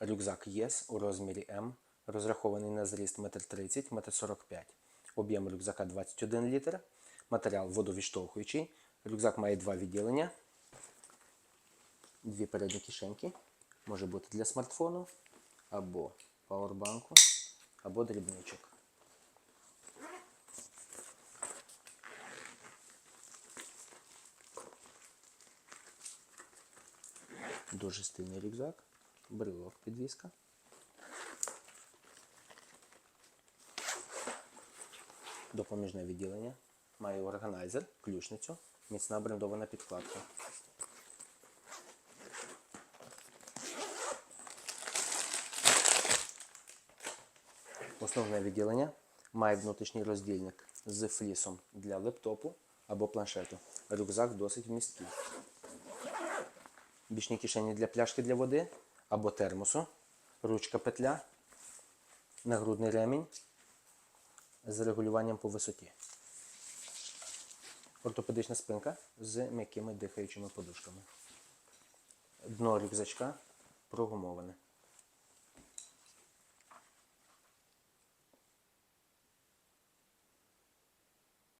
Рюкзак ЄС у розмірі М, розрахований на зріст 1,30 м, 1,45 м. Об'єм рюкзака 21 літр. Матеріал водовідштовхуючий. Рюкзак має два відділення. Дві передні кишеньки. Може бути для смартфону, або пауербанку, або дрібничок. Дуже стильний рюкзак, брелок підвіска. Допоміжне відділення. Має органайзер, ключницю, міцна брендована підкладка. Основне відділення має внутрішній роздільник з флісом для лептопу або планшету. Рюкзак досить вмісткий. Бічні кишені для пляшки для води або термосу, ручка петля, нагрудний ремінь з регулюванням по висоті. Ортопедична спинка з м'якими дихаючими подушками. Дно рюкзачка прогумоване.